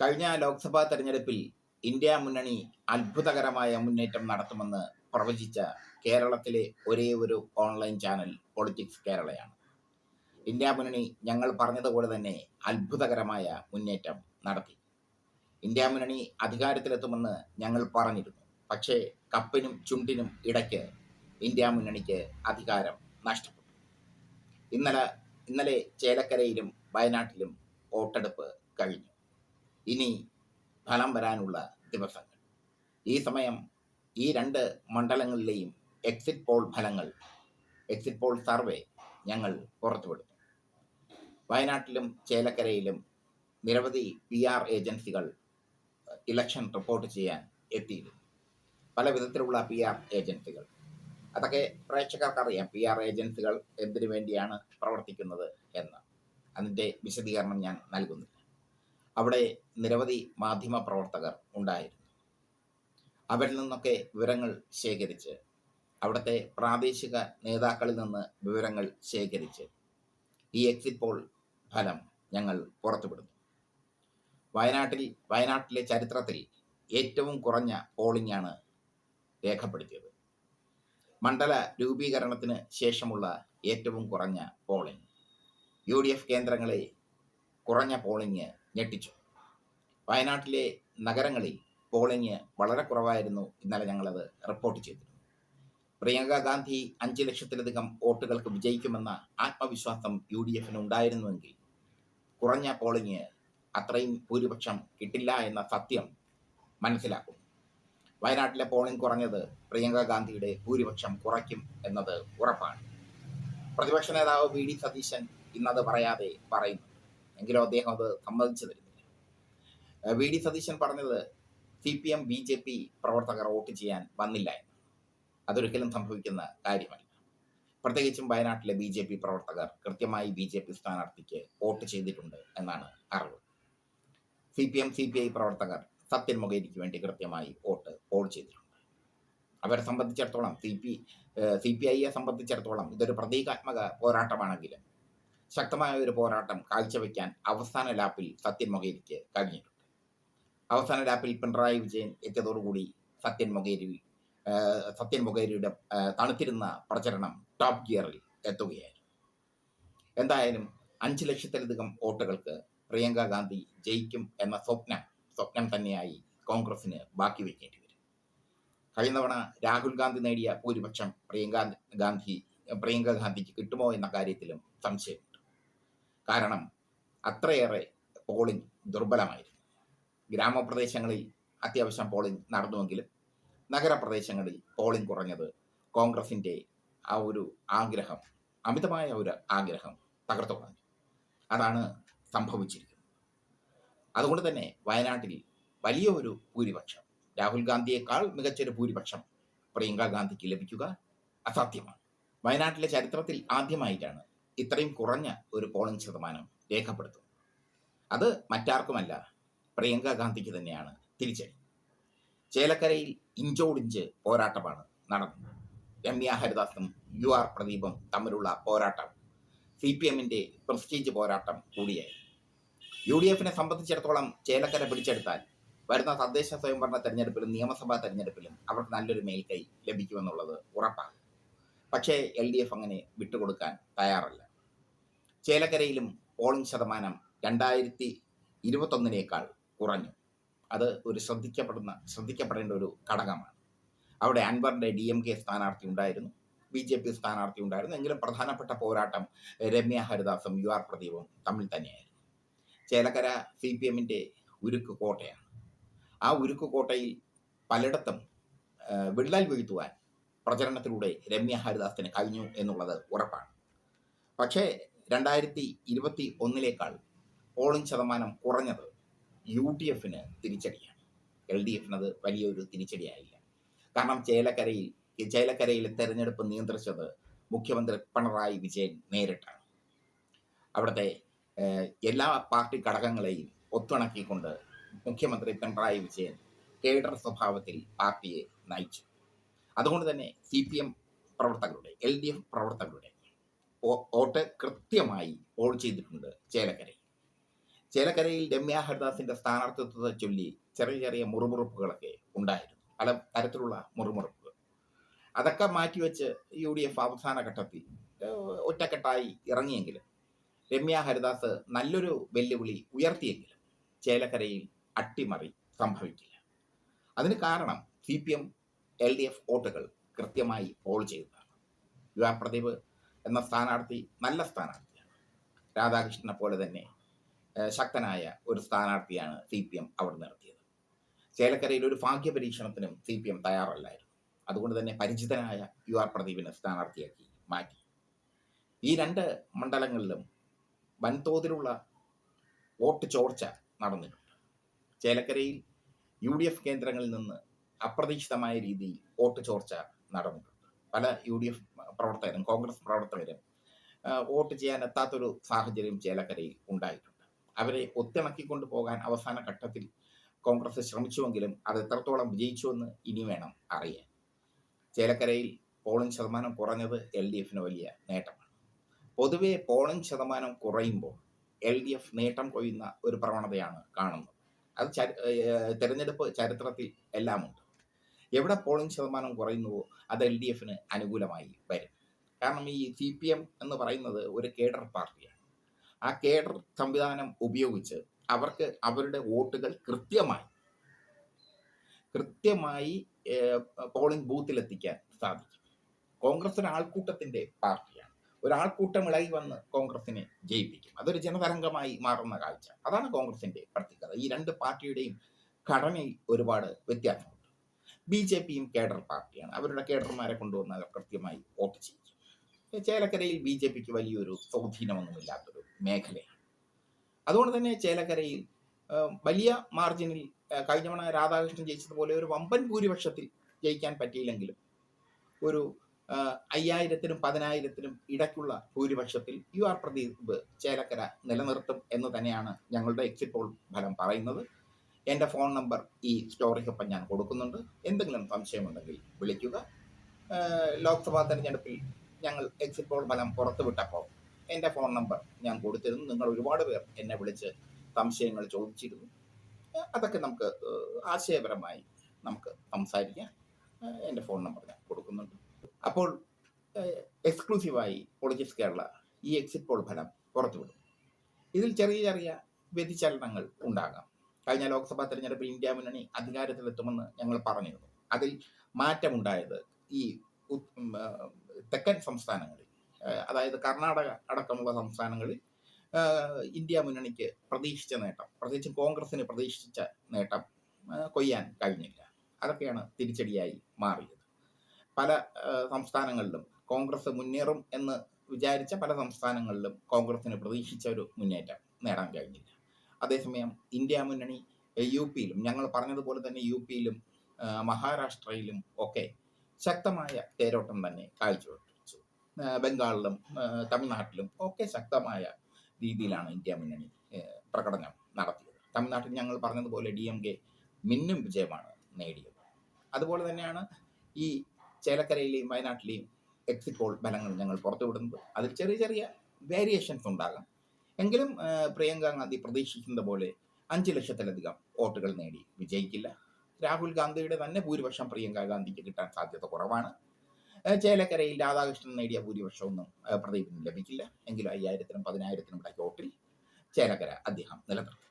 കഴിഞ്ഞ ലോക്സഭാ തെരഞ്ഞെടുപ്പിൽ ഇന്ത്യ മുന്നണി അത്ഭുതകരമായ മുന്നേറ്റം നടത്തുമെന്ന് പ്രവചിച്ച കേരളത്തിലെ ഒരേ ഒരു ഓൺലൈൻ ചാനൽ പൊളിറ്റിക്സ് കേരളയാണ്. ഇന്ത്യ മുന്നണി ഞങ്ങൾ പറഞ്ഞതുപോലെ തന്നെ അത്ഭുതകരമായ മുന്നേറ്റം നടത്തി. ഇന്ത്യ മുന്നണി അധികാരത്തിലെത്തുമെന്ന് ഞങ്ങൾ പറഞ്ഞിരുന്നു. പക്ഷേ കപ്പിനും ചുണ്ടിനും ഇടയ്ക്ക് ഇന്ത്യ മുന്നണിക്ക് അധികാരം നഷ്ടപ്പെട്ടു. ഇന്നലെ ഇന്നലെ ചേലക്കരയിലും വയനാട്ടിലും വോട്ടെടുപ്പ് കഴിഞ്ഞു. ഇനി ഫലം വരാനുള്ള ദിവസങ്ങൾ. ഈ സമയം ഈ രണ്ട് മണ്ഡലങ്ങളിലെയും എക്സിറ്റ് പോൾ ഫലങ്ങൾ എക്സിറ്റ് പോൾ സർവേ ഞങ്ങൾ പുറത്തുവിടുന്നു. വയനാട്ടിലും ചേലക്കരയിലും നിരവധി പി ആർ ഏജൻസികൾ ഇലക്ഷൻ റിപ്പോർട്ട് ചെയ്യാൻ എത്തിയിരുന്നു. പല വിധത്തിലുള്ള പി ആർ ഏജൻസികൾ അതൊക്കെ പ്രേക്ഷകർക്കറിയാം. പി ആർ ഏജൻസികൾ എന്തിനു വേണ്ടിയാണ് പ്രവർത്തിക്കുന്നത് എന്ന്. അതിന്റെ വിശദീകരണം ഞാൻ നൽകുന്നില്ല. അവിടെ നിരവധി മാധ്യമ പ്രവർത്തകർ ഉണ്ടായിരുന്നു. അവരിൽ നിന്നൊക്കെ വിവരങ്ങൾ ശേഖരിച്ച് അവിടുത്തെ പ്രാദേശിക നേതാക്കളിൽ നിന്ന് വിവരങ്ങൾ ശേഖരിച്ച് ഈ എക്സിറ്റ് പോൾ ഫലം ഞങ്ങൾ പുറത്തുവിടുന്നു. വയനാട്ടിൽ വയനാട്ടിലെ ചരിത്രത്തിൽ ഏറ്റവും കുറഞ്ഞ പോളിംഗ് ആണ് രേഖപ്പെടുത്തിയത്. മണ്ഡല രൂപീകരണത്തിന് ശേഷമുള്ള ഏറ്റവും കുറഞ്ഞ പോളിംഗ് യു ഡി എഫ് കേന്ദ്രങ്ങളെ കുറഞ്ഞ പോളിംഗ് ഞെട്ടിച്ചു. വയനാട്ടിലെ നഗരങ്ങളിൽ പോളിംഗ് വളരെ കുറവായിരുന്നു. ഇന്നലെ ഞങ്ങളത് റിപ്പോർട്ട് ചെയ്തിരുന്നു. പ്രിയങ്ക ഗാന്ധി അഞ്ച് ലക്ഷത്തിലധികം വോട്ടുകൾക്ക് വിജയിക്കുമെന്ന ആത്മവിശ്വാസം യു ഡി എഫിന് ഉണ്ടായിരുന്നുവെങ്കിൽ കുറഞ്ഞ പോളിംഗ് അത്രയും ഭൂരിപക്ഷം കിട്ടില്ല എന്ന സത്യം മനസ്സിലാക്കും വയനാട്ടിലെ പോളിംഗ് കുറഞ്ഞത് പ്രിയങ്ക ഗാന്ധിയുടെ ഭൂരിപക്ഷം കുറയ്ക്കും എന്നത് ഉറപ്പാണ്. പ്രതിപക്ഷ നേതാവ് വി ഡി സതീശൻ ഇന്നത് പറയാതെ പറയുന്നു. എങ്കിലും അദ്ദേഹം അത് സമ്മതിച്ചു തരുന്നില്ല വി ഡി സതീശൻ പറഞ്ഞത് C P M B J P പ്രവർത്തകർ വോട്ട് ചെയ്യാൻ വന്നില്ല എന്ന്. അതൊരിക്കലും സംഭവിക്കുന്ന കാര്യമല്ല. പ്രത്യേകിച്ചും വയനാട്ടിലെ ബി ജെ പി പ്രവർത്തകർ കൃത്യമായി ബി ജെ പി സ്ഥാനാർത്ഥിക്ക് വോട്ട് ചെയ്തിട്ടുണ്ട് എന്നാണ് അറിവ്. C P M C P I പ്രവർത്തകർ സത്യൻ മൊകേരിക്ക് വേണ്ടി കൃത്യമായി വോട്ട് പോൾ ചെയ്തിട്ടുണ്ട്. അവരെ സംബന്ധിച്ചിടത്തോളം സി പി സി പി ഐയെ സംബന്ധിച്ചിടത്തോളം ഇതൊരു പ്രതീകാത്മക പോരാട്ടമാണെങ്കിലും ശക്തമായ ഒരു പോരാട്ടം കാഴ്ചവെക്കാൻ അവസാന ലാപ്പിൽ സത്യൻ മൊകേരിക്ക് കഴിഞ്ഞിട്ടുണ്ട്. അവസാന ലാപ്പിൽ പിണറായി വിജയൻ എത്തിയതോടുകൂടി സത്യൻ മൊകേരി സത്യൻ മൊകേരിയുടെ തണുത്തിരുന്ന പ്രചരണം ടോപ്പ് ഗിയറിൽ എത്തുകയായിരുന്നു. എന്തായാലും അഞ്ച് ലക്ഷത്തിലധികം വോട്ടുകൾക്ക് പ്രിയങ്ക ഗാന്ധി ജയിക്കും എന്ന സ്വപ്നം സ്വപ്നം തന്നെയായി കോൺഗ്രസിന് ബാക്കി വയ്ക്കേണ്ടി വരും. കഴിഞ്ഞ തവണ രാഹുൽ ഗാന്ധി നേടിയ ഭൂരിപക്ഷം പ്രിയങ്ക ഗാന്ധി പ്രിയങ്ക ഗാന്ധിക്ക് കിട്ടുമോ എന്ന കാര്യത്തിലും സംശയമുണ്ട്. കാരണം അത്രയേറെ പോളിംഗ് ദുർബലമായിരുന്നു. ഗ്രാമപ്രദേശങ്ങളിൽ അത്യാവശ്യം പോളിംഗ് നടന്നുവെങ്കിലും നഗരപ്രദേശങ്ങളിൽ പോളിംഗ് കുറഞ്ഞത് കോൺഗ്രസിന്റെ ആ ഒരു ആഗ്രഹം അമിതമായ ഒരു ആഗ്രഹം തകർത്തു കളഞ്ഞു. അതാണ് സംഭവിച്ചിരിക്കുന്നത്. അതുകൊണ്ട് തന്നെ വയനാട്ടിൽ വലിയ ഒരു ഭൂരിപക്ഷം രാഹുൽ ഗാന്ധിയേക്കാൾ മികച്ചൊരു ഭൂരിപക്ഷം പ്രിയങ്ക ഗാന്ധിക്ക് ലഭിക്കുക അസാധ്യമാണ്. വയനാട്ടിലെ ചരിത്രത്തിൽ ആദ്യമായിട്ടാണ് ഇത്രയും കുറഞ്ഞ ഒരു പോളിംഗ് ശതമാനം രേഖപ്പെടുത്തും. അത് മറ്റാർക്കുമല്ല പ്രിയങ്ക ഗാന്ധിക്ക് തന്നെയാണ് തിരിച്ചടി. ചേലക്കരയിൽ ഇഞ്ചോടിഞ്ച് പോരാട്ടമാണ് നടന്നത്. രമ്യ ഹരിദാസും യു ആർ പ്രദീപും തമ്മിലുള്ള പോരാട്ടം സി പി എമ്മിന്റെ പ്രസ്റ്റീജ് പോരാട്ടം കൂടിയായി യു ഡി എഫിനെ സംബന്ധിച്ചിടത്തോളം ചേലക്കര പിടിച്ചെടുത്താൽ വരുന്ന തദ്ദേശ സ്വയംഭരണ തെരഞ്ഞെടുപ്പിലും നിയമസഭാ തെരഞ്ഞെടുപ്പിലും അവർക്ക് നല്ലൊരു മേൽക്കൈ ലഭിക്കുമെന്നുള്ളത് ഉറപ്പാണ്. പക്ഷേ എൽ ഡി എഫ് അങ്ങനെ വിട്ടുകൊടുക്കാൻ തയ്യാറല്ല. ചേലക്കരയിലും പോളിംഗ് ശതമാനം രണ്ടായിരത്തി ഇരുപത്തൊന്നിനേക്കാൾ കുറഞ്ഞു. അത് ഒരു ശ്രദ്ധിക്കപ്പെടുന്ന ശ്രദ്ധിക്കപ്പെടേണ്ട ഒരു ഘടകമാണ്. അവിടെ അൻവറിന്റെ ഡി എം കെ സ്ഥാനാർത്ഥി ഉണ്ടായിരുന്നു ബി ജെ പി സ്ഥാനാർത്ഥി ഉണ്ടായിരുന്നു. എങ്കിലും പ്രധാനപ്പെട്ട പോരാട്ടം രമ്യ ഹരിദാസും യു ആർ പ്രദീപും തമ്മിൽ തന്നെയായിരുന്നു. ചേലക്കര സി പി എമ്മിന്റെ ഉരുക്ക് കോട്ടയാണ്. ആ ഉരുക്ക് കോട്ടയിൽ പലയിടത്തും വിള്ളൽ വീഴ്ത്തുവാൻ പ്രചരണത്തിലൂടെ രമ്യ ഹരിദാസിന് കഴിഞ്ഞു എന്നുള്ളത് ഉറപ്പാണ്. പക്ഷേ രണ്ടായിരത്തി ഇരുപത്തി ഒന്നിലേക്കാൾ പോളിംഗ് ശതമാനം കുറഞ്ഞത് യു ഡി എഫിന് തിരിച്ചടിയാണ്. എൽ ഡി എഫിനത് വലിയൊരു തിരിച്ചടിയായില്ല. കാരണം ചേലക്കരയിൽ ചേലക്കരയിൽ തെരഞ്ഞെടുപ്പ് നിയന്ത്രിച്ചത് മുഖ്യമന്ത്രി പിണറായി വിജയൻ നേരിട്ടാണ്. അവിടുത്തെ എല്ലാ പാർട്ടി ഘടകങ്ങളെയും ഒത്തിണക്കിക്കൊണ്ട് മുഖ്യമന്ത്രി പിണറായി വിജയൻ കേഡർ സ്വഭാവത്തിൽ പാർട്ടിയെ നയിച്ചു. അതുകൊണ്ട് തന്നെ സി പി എം പ്രവർത്തകരുടെ എൽ ഡി എഫ് പ്രവർത്തകരുടെ വോട്ട് കൃത്യമായി ഓൾ ചെയ്തിട്ടുണ്ട് ചേലക്കരയിൽ. ചേലക്കരയിൽ രമ്യ ഹരിദാസിന്റെ സ്ഥാനാർത്ഥിത്വത്തെ ചൊല്ലി ചെറിയ ചെറിയ മുറുമുറുപ്പുകളൊക്കെ ഉണ്ടായിരുന്നു. പല തരത്തിലുള്ള മുറുമുറുപ്പുകൾ. അതൊക്കെ മാറ്റിവെച്ച് യു ഡി എഫ് അവസാന ഘട്ടത്തിൽ ഒറ്റക്കെട്ടായി ഇറങ്ങിയെങ്കിലും രമ്യ ഹരിദാസ് നല്ലൊരു വെല്ലുവിളി ഉയർത്തിയെങ്കിലും ചേലക്കരയിൽ അട്ടിമറി സംഭവിക്കില്ല. അതിന് കാരണം C P M L D F വോട്ടുകൾ കൃത്യമായി പോൾ ചെയ്തതാണ്. യു ആർ പ്രദീപ് എന്ന സ്ഥാനാർത്ഥി നല്ല സ്ഥാനാർത്ഥിയാണ്. രാധാകൃഷ്ണനെ പോലെ തന്നെ ശക്തനായ ഒരു സ്ഥാനാർത്ഥിയാണ് സി പി എം അവിടെ നിർത്തിയത് ചേലക്കരയിൽ ഒരു ഭാഗ്യ പരീക്ഷണത്തിനും സി പി എം തയ്യാറല്ലായിരുന്നു. അതുകൊണ്ട് തന്നെ പരിചിതനായ യു ആർ പ്രദീപിനെ സ്ഥാനാർത്ഥിയാക്കി മാറ്റി. ഈ രണ്ട് മണ്ഡലങ്ങളിലും വൻതോതിലുള്ള വോട്ട് ചോർച്ച നടന്നിട്ടുണ്ട്. ചേലക്കരയിൽ യു ഡി എഫ് കേന്ദ്രങ്ങളിൽ നിന്ന് അപ്രതീക്ഷിതമായ രീതിയിൽ വോട്ട് ചോർച്ച നടന്നിട്ടുണ്ട്. പല യു ഡി എഫ് പ്രവർത്തകരും കോൺഗ്രസ് പ്രവർത്തകരും വോട്ട് ചെയ്യാൻ എത്താത്തൊരു സാഹചര്യം ചേലക്കരയിൽ ഉണ്ടായിട്ടുണ്ട്. അവരെ ഒത്തിണക്കിക്കൊണ്ട് പോകാൻ അവസാന ഘട്ടത്തിൽ കോൺഗ്രസ് ശ്രമിച്ചുവെങ്കിലും അത് എത്രത്തോളം വിജയിച്ചുവെന്ന് ഇനി വേണം അറിയാൻ. ചേലക്കരയിൽ പോളിംഗ് ശതമാനം കുറഞ്ഞത് എൽ ഡി എഫിന് വലിയ നേട്ടമാണ്. പൊതുവെ പോളിംഗ് ശതമാനം കുറയുമ്പോൾ എൽ ഡി എഫ് നേട്ടം കൊയ്യുന്ന ഒരു പ്രവണതയാണ് കാണുന്നത്. അത് തെരഞ്ഞെടുപ്പ് ചരിത്രത്തിൽ എല്ലാമുണ്ട്. എവിടെ പോളിംഗ് ശതമാനം കുറയുന്നുവോ അത് എൽ ഡി എഫിന് അനുകൂലമായി വരും. കാരണം ഈ സി പി എം എന്ന് പറയുന്നത് ഒരു കേഡർ പാർട്ടിയാണ്. ആ കേഡർ സംവിധാനം ഉപയോഗിച്ച് അവർക്ക് അവരുടെ വോട്ടുകൾ കൃത്യമായി കൃത്യമായി പോളിംഗ് ബൂത്തിലെത്തിക്കാൻ സാധിക്കും. കോൺഗ്രസ് ഒരു ആൾക്കൂട്ടത്തിന്റെ പാർട്ടിയാണ്. ഒരാൾക്കൂട്ടം ഇളകി വന്ന് കോൺഗ്രസിനെ ജയിപ്പിക്കും. അതൊരു ജനതരംഗമായി മാറുന്ന കാഴ്ച. അതാണ് കോൺഗ്രസിന്റെ പ്രത്യേകത. ഈ രണ്ട് പാർട്ടിയുടെയും ഘടനയിൽ ഒരുപാട് വ്യത്യാസമുണ്ട്. ബി ജെ പിയും കേഡർ പാർട്ടിയാണ്. അവരുടെ കേഡർമാരെ കൊണ്ടുവന്ന് അവർ കൃത്യമായി വോട്ട് ചെയ്യും. ചേലക്കരയിൽ ബി ജെ പിക്ക് വലിയൊരു സ്വാധീനമൊന്നുമില്ലാത്തൊരു മേഖലയാണ്. അതുകൊണ്ട് തന്നെ ചേലക്കരയിൽ വലിയ മാർജിനിൽ കഴിഞ്ഞ തവണ രാധാകൃഷ്ണൻ ജയിച്ചതുപോലെ ഒരു വമ്പൻ ഭൂരിപക്ഷത്തിൽ ജയിക്കാൻ പറ്റിയില്ലെങ്കിലും ഒരു അയ്യായിരത്തിനും പതിനായിരത്തിനും ഇടയ്ക്കുള്ള ഭൂരിപക്ഷത്തിൽ യു ആർ പ്രദീപ് ചേലക്കര നിലനിർത്തും എന്ന് തന്നെയാണ് ഞങ്ങളുടെ എക്സിറ്റ് പോൾ ഫലം പറയുന്നത്. എന്റെ ഫോൺ നമ്പർ ഈ സ്റ്റോറിക്കൊപ്പം ഞാൻ കൊടുക്കുന്നുണ്ട്. എന്തെങ്കിലും സംശയമുണ്ടെങ്കിൽ വിളിക്കുക. ലോക്സഭാ തെരഞ്ഞെടുപ്പിൽ ഞങ്ങൾ എക്സിറ്റ് പോൾ ഫലം പുറത്തുവിട്ടപ്പോൾ എന്റെ ഫോൺ നമ്പർ ഞാൻ കൊടുത്തിരുന്നു. നിങ്ങൾ ഒരുപാട് പേർ എന്നെ വിളിച്ച് സംശയങ്ങൾ ചോദിച്ചിരുന്നു. അതൊക്കെ നമുക്ക് ആശയപരമായി നമുക്ക് സംസാരിക്കാം. എന്റെ ഫോൺ നമ്പർ ഞാൻ കൊടുക്കുന്നുണ്ട്. അപ്പോൾ എക്സ്ക്ലൂസീവായി പൊളിറ്റിക്സ് കേരള ഈ എക്സിറ്റ് പോൾ ഫലം പുറത്തുവിടും. ഇതിൽ ചെറിയ ചെറിയ വ്യതിചലനങ്ങൾ ഉണ്ടാകാം. കഴിഞ്ഞ ലോക്സഭാ തെരഞ്ഞെടുപ്പിൽ ഇന്ത്യ മുന്നണി അധികാരത്തിലെത്തുമെന്ന് ഞങ്ങൾ പറഞ്ഞിരുന്നു. അതിൽ മാറ്റമുണ്ടായത് ഈ തെക്കൻ സംസ്ഥാനങ്ങളിൽ അതായത് കർണാടക അടക്കമുള്ള സംസ്ഥാനങ്ങളിൽ ഇന്ത്യ മുന്നണിക്ക് പ്രതീക്ഷിച്ച നേട്ടം പ്രത്യേകിച്ചും കോൺഗ്രസിന് പ്രതീക്ഷിച്ച നേട്ടം കൊയ്യാൻ കഴിഞ്ഞില്ല. അതൊക്കെയാണ് തിരിച്ചടിയായി മാറിയത്. പല സംസ്ഥാനങ്ങളിലും കോൺഗ്രസ് മുന്നേറും എന്ന് വിചാരിച്ച പല സംസ്ഥാനങ്ങളിലും കോൺഗ്രസിന് പ്രതീക്ഷിച്ച ഒരു മുന്നേറ്റം നേടാൻ കഴിഞ്ഞില്ല. അതേസമയം ഇന്ത്യ മുന്നണി യു പിയിലും ഞങ്ങൾ പറഞ്ഞതുപോലെ തന്നെ യു പിയിലും മഹാരാഷ്ട്രയിലും ഒക്കെ ശക്തമായ തേരോട്ടം തന്നെ കാഴ്ചവെച്ചു. ബംഗാളിലും തമിഴ്നാട്ടിലും ഒക്കെ ശക്തമായ രീതിയിലാണ് ഇന്ത്യ മുന്നണി പ്രകടനം നടത്തിയത്. തമിഴ്നാട്ടിൽ ഞങ്ങൾ പറഞ്ഞതുപോലെ ഡി എം കെ മിന്നും വിജയമാണ് നേടിയത്. അതുപോലെ തന്നെയാണ് ഈ ചേലക്കരയിലെയും വയനാട്ടിലെയും എക്സിറ്റ് പോൾ ഫലങ്ങൾ ഞങ്ങൾ പുറത്തുവിടുന്നത്. അതിൽ ചെറിയ ചെറിയ വേരിയേഷൻസ് ഉണ്ടാകാം. എങ്കിലും പ്രിയങ്ക ഗാന്ധി പ്രതീക്ഷിക്കുന്ന പോലെ അഞ്ച് ലക്ഷത്തിലധികം വോട്ടുകൾ നേടി. വിജയിക്കില്ല. രാഹുൽ ഗാന്ധിയുടെ തന്നെ ഭൂരിപക്ഷം പ്രിയങ്ക ഗാന്ധിക്ക് കിട്ടാൻ സാധ്യത കുറവാണ്. ചേലക്കരയിൽ രാധാകൃഷ്ണൻ നേടിയ ഭൂരിപക്ഷമൊന്നും പ്രദീപിന് ലഭിക്കില്ല. എങ്കിലും അയ്യായിരത്തിനും പതിനായിരത്തിനും ഇടയ്ക്ക് വോട്ടിൽ ചേലക്കര അദ്ദേഹം നിലനിർത്തും.